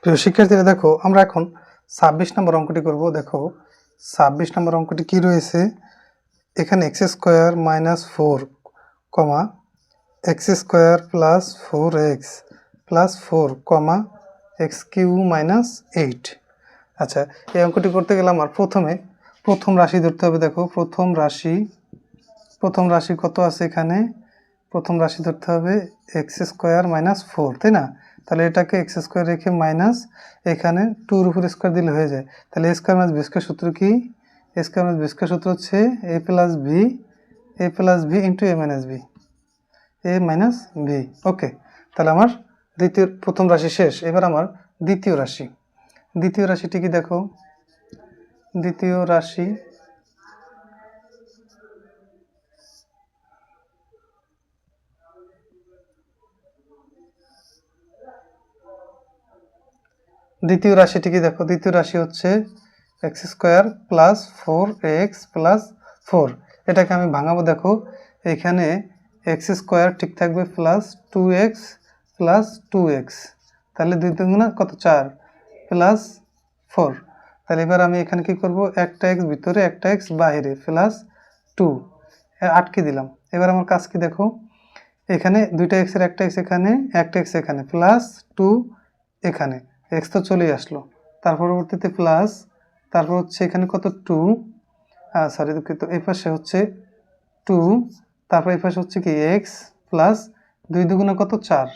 প্রিয় শিক্ষার্থীরা, দেখো, আমরা এখন ছাব্বিশ নম্বর অঙ্কটি করব। দেখো, ছাব্বিশ নম্বর অঙ্কটি কি রয়েছে? এখানে x square minus four comma x square plus four x plus four comma x cube minus eight. আচ্ছা এই অঙ্কটি করতে গেলে আমার প্রথমে প্রথম রাশি ধরতে হবে। দেখো, প্রথম রাশি প্রথম রাশি কত আছে এখানে? প্রথম রাশি ধরতে হবে এক্স স্কোয়ার মাইনাস ফোর, তাই না? তাহলে এটাকে এক্স স্কোয়ার রেখে মাইনাস এখানে টুর উপর স্কোয়ার দিলে হয়ে যায়। তাহলে a square minus b square সূত্র কি? A square minus b square সূত্র হচ্ছে a plus b a plus b into a minus b a minus b okay তাহলে আমার দ্বিতীয়, প্রথম রাশি শেষ। এবার আমার দ্বিতীয় রাশি। দ্বিতীয় রাশিটি কি দেখো? দ্বিতীয় রাশি দ্বিতীয় রাশিটি কি দেখো? দ্বিতীয় রাশি হচ্ছে x square plus four x plus four এটাকে আমি ভাঙাবো, দেখো। এখানে এক্স স্কোয়ার ঠিক থাকবে plus two x plus two x তাহলে দুই দুগুণা কত? চার। প্লাস ফোর তাহলে এবার আমি এখানে কি করব? একটা এক্স ভিতরে, একটা এক্স বাইরে প্লাস টু আটকে দিলাম। এবার আমার কাজ কি দেখো? এখানে দুইটা এক্সের একটা এক্স এখানে, একটা এক্স এখানে প্লাস টু এখানে। এক্স তো চলেই আসলো। তার পরবর্তীতে প্লাস তারপর হচ্ছে এখানে কত? টু সরি দুঃখিত। এই পাশে হচ্ছে টু তারপর এই পাশে হচ্ছে কি? এক্স প্লাস দুই দুগুণা কত? চার।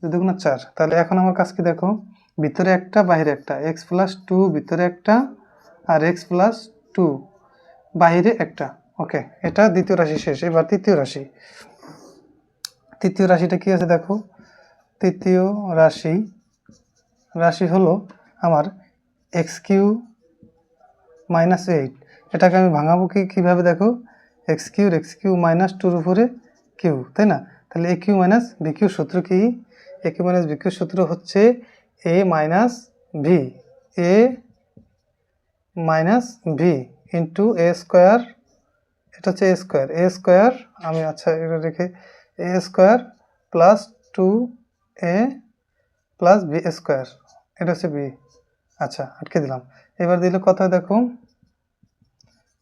দুই দুগুণা চার। তাহলে এখন আমার কাজ কি দেখো? ভিতরে একটা, বাইরে একটা। এক্স প্লাস টু ভিতরে একটা, আর এক্স প্লাস টু বাইরে একটা। ওকে এটা দ্বিতীয় রাশি শেষ। এবার তৃতীয় রাশি। তৃতীয় রাশিটা কি আছে দেখো? তৃতীয় রাশি। রাশি হলো আমার এক্স কিউ মাইনাস এইট এটাকে আমি ভাঙাবো কি, কীভাবে দেখো? এক্স কিউর এক্স কিউ মাইনাস টুর উপরে কিউ, তাই না? তাহলে a cube minus b cube সূত্র কি? A cube minus b cube সূত্র হচ্ছে a minus b a minus b into a square এটা হচ্ছে এ স্কোয়ার এ স্কোয়ার আমি আচ্ছা এটা রেখে a square plus two a plus b square এটা হচ্ছে বি। আচ্ছা আটকে দিলাম। এবার দিলে কত দেখো?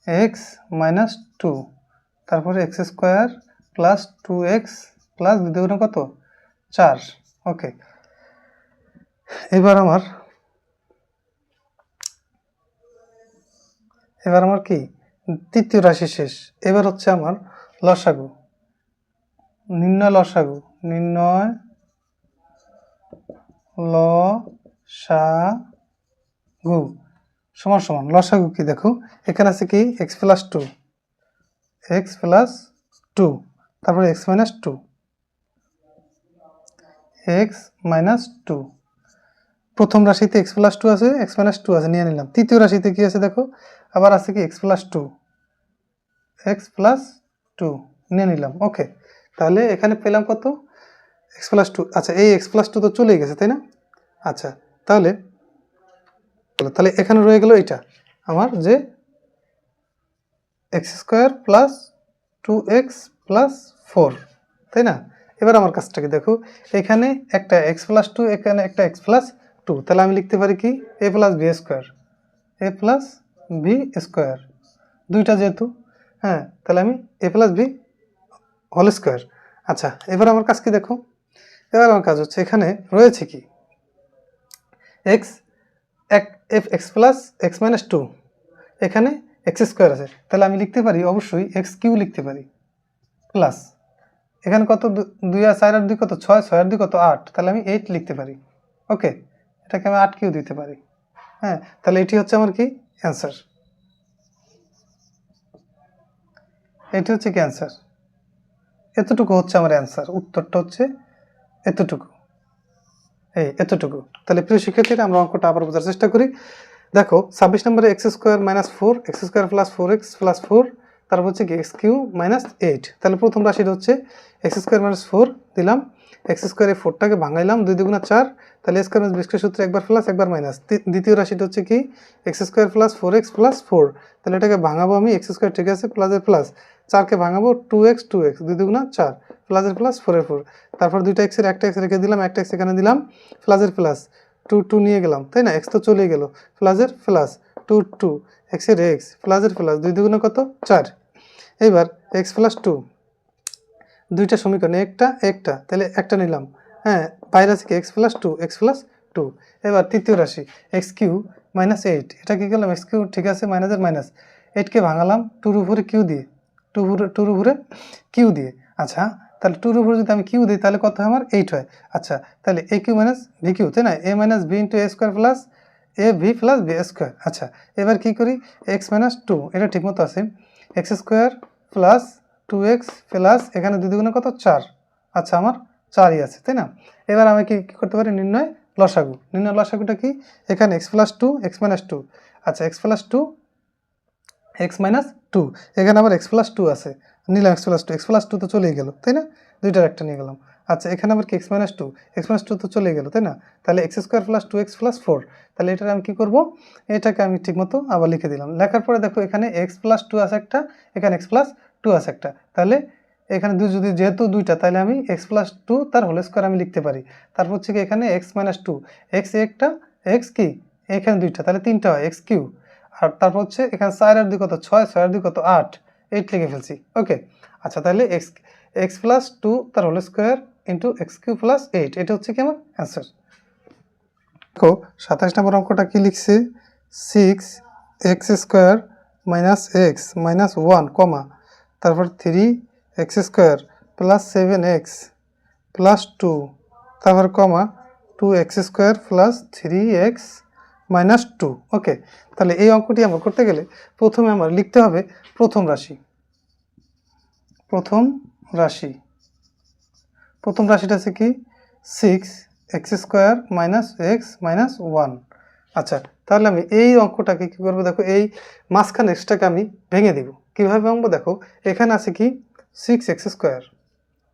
X minus two. তারপরে x square plus two x plus দ্বিতীয় কত? চার। ওকে। এবার আমার এবার আমার কি? তৃতীয় রাশি শেষ। এবার হচ্ছে আমার লসাগু। নির্ণয় লসাগু। নির্ণয় ল সা গু। সমান সমান। লসাগু কি দেখো? এখানে আছে কি? X plus two x plus two তারপরে x minus two x minus two প্রথম রাশিতে এক্স প্লাস টু আছে এক্স মাইনাস টু আছে, নিয়ে নিলাম। তৃতীয় রাশিতে কি আছে দেখো? আবার আছে কি? X plus two x plus two নিয়ে নিলাম। ওকে। তাহলে এখানে পেলাম কত? এক্স প্লাস টু আচ্ছা এই এক্স প্লাস টু তো চলেই গেছে, তাই না? আচ্ছা। তাহলে তাহলে এখানে রয়ে গেল এটা আমার যে x square plus two x plus four, তাই না? এবার আমার কাজটাকে দেখো। এখানে একটা এক্স প্লাস টু, এখানে একটা এক্স প্লাস টু। তাহলে আমি লিখতে পারি কি? A plus b square. A plus b square. দুইটা যেহেতু হ্যাঁ তাহলে আমি a plus b whole square. আচ্ছা এবার আমার কাজ কি দেখো। এবার আমার কাজ হচ্ছে এখানে রয়েছে কি? এক্স এক f x plus x minus two এখানে এক্স স্কোয়ার আছে। তাহলে আমি লিখতে পারি, অবশ্যই এক্স কিউ লিখতে পারি। প্লাস এখানে কত? দুই আর চার আর দুই কত? ছয় ছয় আর দুই কত? আট। তাহলে আমি এইট লিখতে পারি। ওকে এটাকে আমি আট কিউ দিতে পারি। হ্যাঁ তাহলে এটি হচ্ছে আমার কি? অ্যান্সার এটি হচ্ছে কি? অ্যান্সার এতটুকু হচ্ছে আমার অ্যান্সার উত্তরটা হচ্ছে এতটুকু। এই, এতটুকু। তাহলে প্রিয় শিক্ষার্থীরা, আমরা অঙ্কটা আবার বোঝার চেষ্টা করি। দেখো, ছাব্বিশ নম্বরে x square minus four x square plus four x plus four তারপর হচ্ছে কি এক্স কিউ মাইনাস এইট তাহলে প্রথম রাশিটা হচ্ছে এক্স স্কোয়ার মাইনাস ফোর দিলাম। এক্স স্কোয়ার ফোরটাকে ভাঙাইলাম, দুই দুগুণা চার। তাহলে স্কোয়ার মাইনাস সূত্রে একবার প্লাস একবার মাইনাস দ্বিতীয় রাশিটা হচ্ছে কি? X square plus four x plus four তাহলে এটাকে ভাঙাবো আমি এক্স স্কোয়ার ঠিক আছে প্লাসের প্লাস চারকে ভাঙাবো টু এক্স টু এক্স দুই দুগুণা চার। প্লাসের প্লাস ফোরের ফোর তারপর দুইটা এক্সের একটা এক্স রেখে দিলাম, একটা এক্স এখানে দিলাম প্লাসের প্লাস টু টু নিয়ে গেলাম, তাই না? এক্স তো চলে গেল। প্লাসের প্লাস টু টু এক্সের এক্স প্লাসের প্লাস দুই দুগুণে কত? চার। এইবার এক্স প্লাস টু দুইটা সমীকরণ একটা একটা। তাহলে একটা নিলাম। হ্যাঁ বাইরে আছে কি? X plus two x plus two এবার তৃতীয় রাশি এক্স কিউ মাইনাস এইট এটা কী করলাম? এক্স কিউ ঠিক আছে মাইনাসের মাইনাস এইটকে ভাঙালাম টুর উপরে কিউ দিয়ে। টু টুর উপরে কিউ দিয়ে। আচ্ছা তাহলে টুর উপরে যদি আমি কিউ দিই, তাহলে কত হয় আমার এইট হয়। আচ্ছা তাহলে a cube minus b cube তাই না? A minus b into a square plus a b plus b square আচ্ছা এবার কী করি? এক্স মাইনাস টু এটা ঠিকমতো আছে। X square plus two x plus এখানে দুই দুগুণে কত? চার। আচ্ছা আমার চারই আছে, তাই না? এবার আমি কি, কী করতে পারি? নির্ণয় লসাগু। নির্ণয় লসাগুটা কি? এখানে x plus two x minus two আচ্ছা x plus two x minus two এখানে আবার এক্স প্লাস টু আছে। নিলাম x plus two, x plus two তো চলেই গেল, তাই না? দুইটার একটা নিয়ে গেলাম। আচ্ছা এখানে আবার কি x minus two? X minus two তো চলে গেল, তাই না? তাহলে x square plus two, x plus four, তাহলে এটার আমি কী করব? এটাকে আমি ঠিকমতো আবার লিখে দিলাম। লেখার পরে দেখো, এখানে এক্স প্লাস টু আছে একটা, এখানে এক্স প্লাস টু আছে একটা। তাহলে এখানে দুই যদি যেহেতু দুইটা, তাহলে আমি এক্স প্লাস টু তার হোল স্কোয়ার আমি লিখতে পারি। তারপর হচ্ছে কি এখানে এক্স মাইনাস টু, এক্স একটা, এক্স কি? এখানে দুইটা, তাহলে তিনটা হয়, এক্স কিউ। আর তারপর হচ্ছে এখানে চার আর দুই কত? ছয় ছয় আর দুই কত? আট। এইট লিখে ফেলছি। ওকে আচ্ছা তাহলে এক্স এক্স প্লাস টু তার whole square into x cube plus eight এটা হচ্ছে কি আমার অ্যান্সার দেখো, সাতাশ নম্বর অঙ্কটা কি লিখছে? Six x square minus x minus one comma তারপর three x square plus seven x plus two তারপর comma two x square plus three x minus two okay তাহলে এই অঙ্কটি আমার করতে গেলে প্রথমে আমার লিখতে হবে প্রথম রাশি। প্রথম রাশি। প্রথম রাশিটা আছে কি? Six x square minus x minus one আচ্ছা তাহলে আমি এই অঙ্কটাকে কী করব? দেখো, এই মাঝখানে এক্সটাকে আমি ভেঙে দিব। কীভাবে ভাঙবো? দেখো, এখানে আছে কি? সিক্স এক্স স্কোয়ার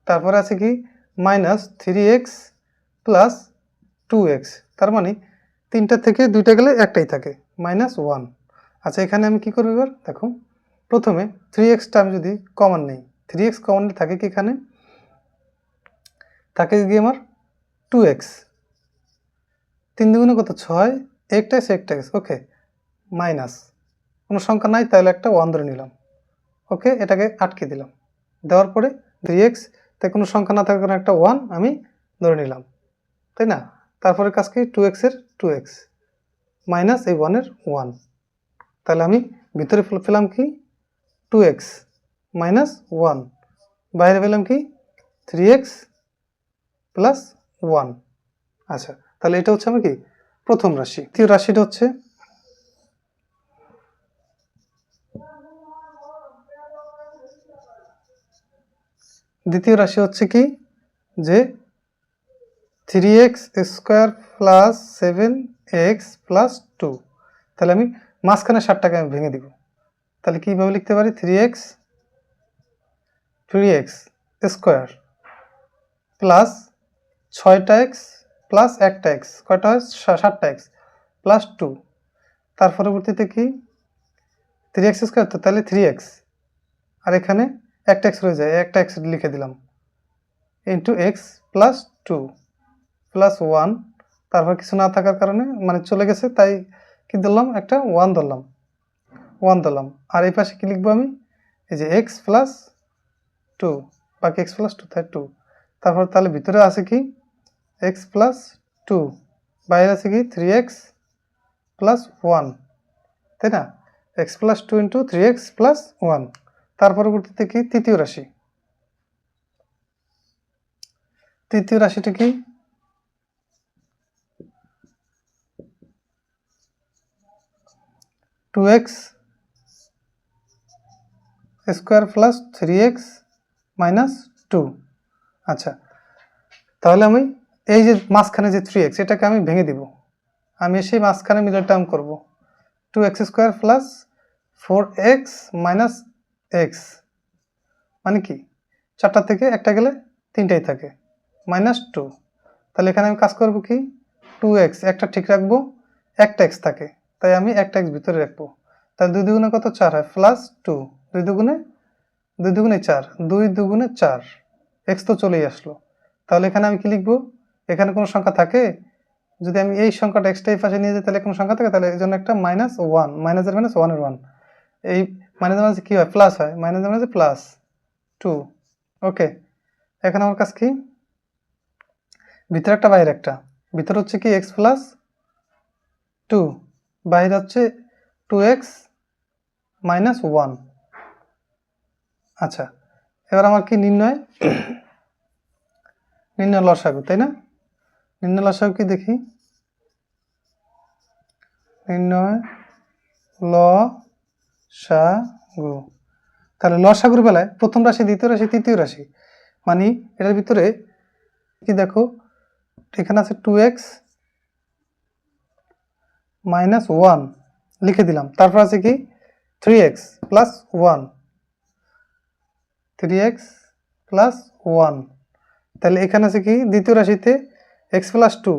তারপরে আছে কি? Minus three x plus two x তার মানে তিনটা থেকে দুইটা গেলে একটাই থাকে মাইনাস ওয়ান আচ্ছা এখানে আমি কি করব এবার? দেখো, প্রথমে থ্রি এক্সটা আমি যদি কমন নেই থ্রি এক্স কমন থাকে কি এখানে? থাকে গিয়ে আমার? টু এক্স তিন দুগুণে কত? ছয়। একটা এক্স একটা এক্স ওকে মাইনাস কোনো সংখ্যা নাই, তাহলে একটা ওয়ান ধরে নিলাম। ওকে এটাকে আটকে দিলাম। দেওয়ার পরে থ্রি এক্স তাই কোনো সংখ্যা না থাকার কারণে একটা ওয়ান আমি ধরে নিলাম। তাই না? তারপরে কাজ কি টু এক্সের টু এক্স মাইনাস এই ওয়ানের ওয়ান তাহলে আমি ভিতরে পেলাম কি? টু এক্স মাইনাস ওয়ান বাইরে পেলাম কি? থ্রি এক্স প্লাস ওয়ান আচ্ছা তাহলে এটা হচ্ছে আমার কি? প্রথম রাশি। তৃতীয় রাশিটা হচ্ছে দ্বিতীয় রাশি হচ্ছে কি? যে three x square plus seven x plus two তাহলে আমি মাঝখানে ষাটটাকে আমি ভেঙে দিব। তাহলে কীভাবে লিখতে পারি? Three x three x square plus ছয়টা এক্স প্লাস একটা এক্স কয়টা হয়? ষাটটা এক্স প্লাস টু তার পরবর্তীতে কি? থ্রি এক্স স্কোয়ার তো তাহলে থ্রি এক্স আর এখানে একটা এক্স রয়ে যায়, একটা এক্স লিখে দিলাম। Into x plus two plus one তারপর কিছু না থাকার কারণে মানে চলে গেছে, তাই কি ধরলাম? একটা ওয়ান ধরলাম। ওয়ান ধরলাম। আর এই পাশে কি লিখব আমি? এই যে এক্স প্লাস টু বাকি এক্স প্লাস টু তাই টু তারপর তাহলে ভিতরে আছে কি? এক্স প্লাস টু বাইরে আছে কি? থ্রি এক্স প্লাস ওয়ান তাই না? X plus two into three x plus one তার পরবর্তীতে কি? তৃতীয় রাশি। তৃতীয় রাশিটা কি? Two x square plus three x minus two আচ্ছা তাহলে আমি এই যে মাঝখানে যে থ্রি এক্স এটাকে আমি ভেঙে দিব। আমি সেই মাঝখানে মিডল টার্ম করব। Two x square plus four x minus x মানে কি? চারটা থেকে একটা গেলে তিনটাই থাকে মাইনাস টু তাহলে এখানে আমি কাজ করব কি? টু এক্স একটা ঠিক রাখব, একটা এক্স থাকে। তাই আমি একটা এক্স ভিতরে রাখব। তাহলে দুই দুগুণে কত? চার হয়। প্লাস টু দুই দুগুণে? দুই দুগুণে চার। দুই দুগুণে চার। এক্স তো চলেই আসলো। তাহলে এখানে আমি কি লিখব? এখানে কোনো সংখ্যা থাকে? যদি আমি এই সংখ্যাটা এক্সট্রা এই পাশে নিয়ে যাই, তাহলে কোনো সংখ্যা থাকে? তাহলে এই জন্য একটা মাইনাস ওয়ান মাইনাসের মাইনাস ওয়ানের ওয়ান এই মাইনাসের মাইনাসে কী হয়? প্লাস হয়। মাইনাসের মাইনাসে প্লাস টু ওকে এখন আমার কাছে কি? ভিতরে একটা বাইরে একটা। ভিতরে হচ্ছে কি? এক্স প্লাস টু বাইরে হচ্ছে টু এক্স মাইনাস ওয়ান আচ্ছা এবার আমার কি নির্ণয়? নির্ণয় লসাগু, তাই না? নির্ণয় লসাগু কি দেখি? নির্ণয় ল সাগু তাহলে লসাগুর বেলায় প্রথম রাশি, দ্বিতীয় রাশি, তৃতীয় রাশি মানে এটার ভিতরে কি দেখো? এখানে আছে টু এক্স মাইনাস ওয়ান লিখে দিলাম। তারপর আছে কি? Three x plus one three x plus one তাহলে এখানে আছে কি? দ্বিতীয় রাশিতে x plus two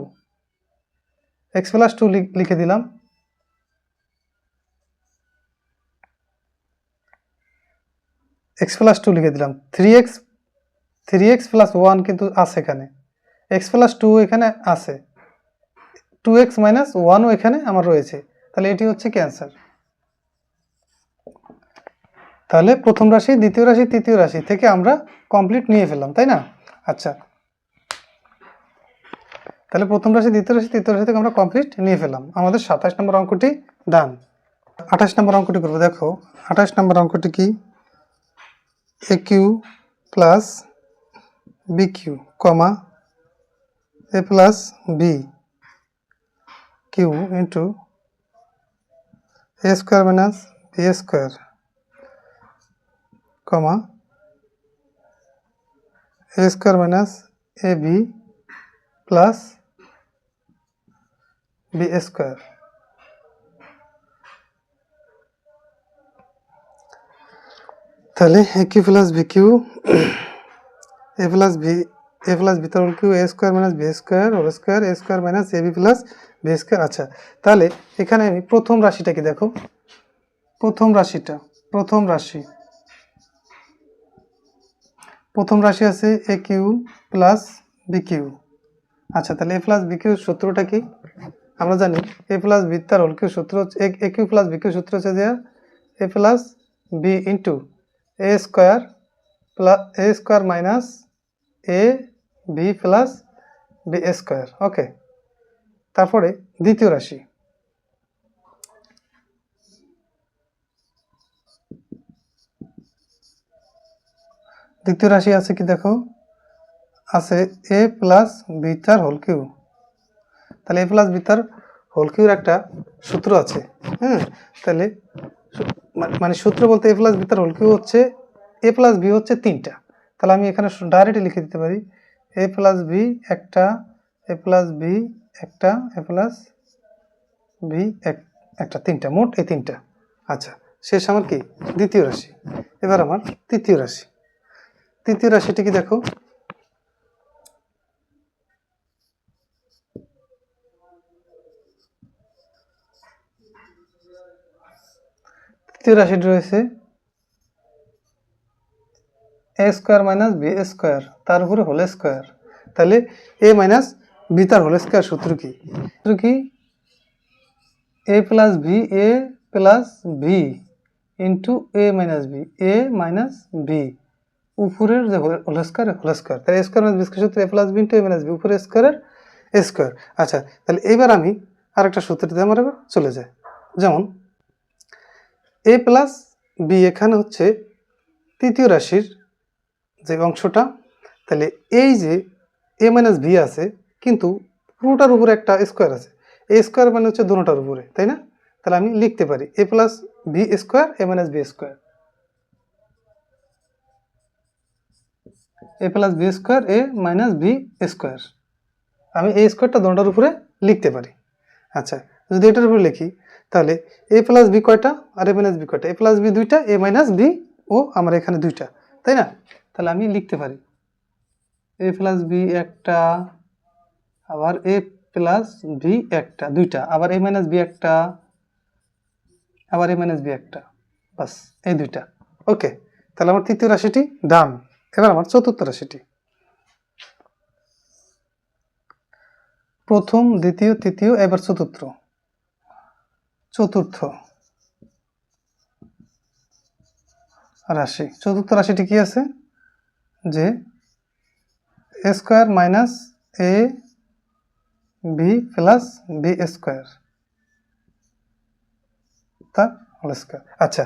x plus two লিখে দিলাম। এক্স প্লাস টু লিখে দিলাম। Three x three x plus one কিন্তু আছে এখানে। এক্স প্লাস টু এখানে আছে। টু এক্স মাইনাস ওয়ানও এখানে আমার রয়েছে। তাহলে এটি হচ্ছে ক্যান্সার তাহলে প্রথম রাশি, দ্বিতীয় রাশি, তৃতীয় রাশি থেকে আমরা কমপ্লিট নিয়ে ফেললাম, তাই না? আচ্ছা। তাহলে প্রথম রাশি, দ্বিতীয় রাশি, তৃতীয় রাশি থেকে আমরা কমপ্লিট নিয়ে ফেললাম। আমাদের সাতাশ নম্বর অঙ্কটি ডান আঠাশ নম্বর অঙ্কটি করব, দেখো। আঠাশ নম্বর অঙ্কটি কি? A cube plus b cube comma a plus b cube into a square minus b square comma a square minus a b plus b square তাহলে a cube plus b cube a plus b a plus b তার cube, a square minus b square, whole square, a square minus a b plus b square. আচ্ছা তাহলে এখানে আমি প্রথম রাশিটা কি দেখো? প্রথম রাশিটা, প্রথম রাশি। প্রথম রাশি আছে a cube plus b cube. আচ্ছা তাহলে এ প্লাস বি কিউ সূত্রটা কি? আমরা জানি এ প্লাস বি তার হোল কিউ সূত্র a cube plus b cube সূত্র হচ্ছে যে a plus b into a square plus a square minus a b plus b square okay তারপরে দ্বিতীয় রাশি। দ্বিতীয় রাশি আছে কি দেখো? আছে এ প্লাস বিটার হোল কিউ তাহলে এ প্লাস বিটার হোল কিউর একটা সূত্র আছে হ্যাঁ তাহলে মানে সূত্র বলতে এ প্লাস বিটার হোল কিউ হচ্ছে এ প্লাস বি হচ্ছে তিনটা। তাহলে আমি এখানে ডাইরেক্টলি লিখে দিতে পারি এ প্লাস বি একটা এ প্লাস বি একটা এ প্লাস বি এক, একটা, তিনটা, মোট এই তিনটা। আচ্ছা শেষ আমার কি? দ্বিতীয় রাশি। এবার আমার তৃতীয় রাশি। তৃতীয় রাশিটি কি দেখো? তৃতীয় রাশিটি রয়েছে a square minus b square তার উপরে হোল স্কোয়ার তাহলে এ মাইনাস বি তার হোল স্কোয়ার সূত্র কি? সূত্র কি? A plus b a plus b into a minus b a minus b উপরের যে হোল স্কোয়ার হোল স্কোয়ার তাহলে স্কোয়ার মাইনাস বি সূত্র a plus b into a minus b উপরে স্কোয়ারের স্কোয়ার আচ্ছা তাহলে এবার আমি আরেকটা সূত্রতে আমার এবার চলে যায় যেমন এ প্লাস বি এখানে হচ্ছে তৃতীয় রাশির যে অংশটা, তাহলে এই যে এ মাইনাস বি আছে, কিন্তু পুরোটার উপরে একটা স্কোয়ার আছে। এ স্কোয়ার মানে হচ্ছে দুটোটার উপরে, তাই না? তাহলে আমি লিখতে পারি a plus b square a minus b square a plus b square a minus b square আমি এই স্কোয়ারটা দুটোটার উপরে লিখতে পারি। আচ্ছা যদি এটার উপরে লিখি, তাহলে এ প্লাস বি কয়টা? আর এ মাইনাস বি কয়টা? এ প্লাস বি দুইটা এ মাইনাস বি ও আমার এখানে দুইটা, তাই না? তাহলে আমি লিখতে পারি। এ প্লাস বি একটা, আবার এ প্লাস ভি একটা, দুইটা, আবার এ মাইনাস বি একটা, আবার এ মাইনাস বি একটা, বাস, এই দুইটা। ওকে তাহলে আমার তৃতীয় রাশিটি ডান, এবার আমার চতুর্থ রাশিটি। প্রথম, দ্বিতীয়, তৃতীয়, এবার চতুর্থ। চতুর্থ রাশি। চতুর্থ রাশিটি কি আছে? যে a square minus a b plus b square. তার হোল স্কোয়ার। আচ্ছা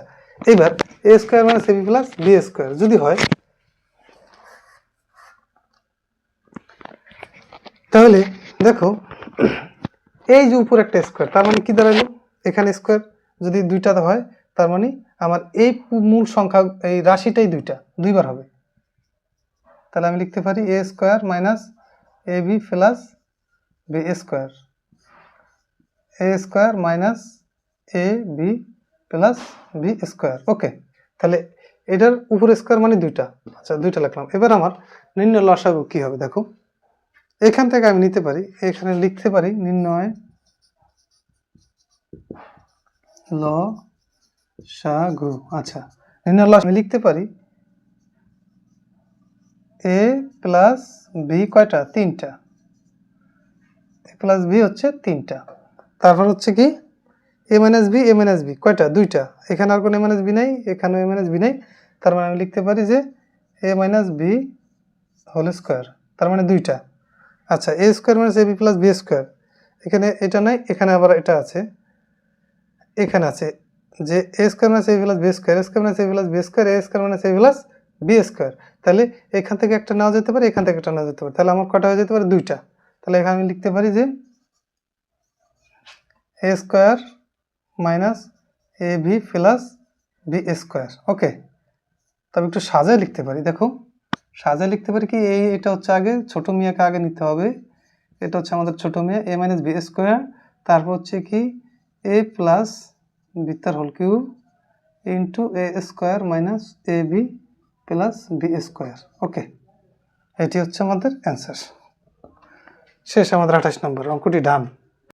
এবার a square minus a b plus b square যদি হয়, তাহলে দেখো, এই যে উপর একটা স্কোয়ার, তার মানে কি দাঁড়াল? এখানে স্কোয়ার যদি দুইটা হয়, তার মানে আমার এই মূল সংখ্যা, এই রাশিটাই দুইটা, দুইবার হবে। তাহলে আমি লিখতে পারি a square minus a b plus b square a square minus a b plus b square okay তাহলে এটার উপর স্কোয়ার মানে দুইটা। আচ্ছা দুইটা লিখলাম। এবার আমার নির্ণয় লসাগু কী হবে দেখো। এখান থেকে আমি নিতে পারি, এখানে লিখতে পারি নির্ণয় ল সা সাগু আচ্ছা নির্ণয় লস আমি লিখতে পারি এ প্লাস বি কয়টা? তিনটা। এ প্লাস বি হচ্ছে তিনটা। তারপর হচ্ছে কি? A minus b a minus b কয়টা? দুইটা। এখানে আর কোনো এ মাইনাস বি নাই, এখানেও এ মাইনাস বি নাই। তার মানে আমি লিখতে পারি যে a minus b whole square তার মানে দুইটা। আচ্ছা a square minus a b plus b square এখানে এটা নাই, এখানে আবার এটা আছে। এখানে আছে যে a square minus a plus b square square minus a plus b square a square minus a plus b square তাহলে এখান থেকে একটা নেওয়া যেতে পারে, এখান থেকে একটা নেওয়া যেতে পারে। তাহলে আমার কটা হয়ে যেতে পারে? দুইটা। তাহলে এখানে আমি লিখতে পারি যে a square minus a b plus b square okay তবে একটু সাজায় লিখতে পারি। দেখো, সাজায় লিখতে পারি কি? এই, এটা হচ্ছে আগে, ছোট মিয়াকে আগে নিতে হবে। এটা হচ্ছে আমাদের ছোট মিয়া এ মাইনাস বি স্কোয়ার তারপর হচ্ছে কি? এ plus বিতার whole cube into a square minus a b plus b square. Okay এটি হচ্ছে আমাদের অ্যান্সার। শেষ আমাদের আঠাশ নম্বর অঙ্কটি ডান।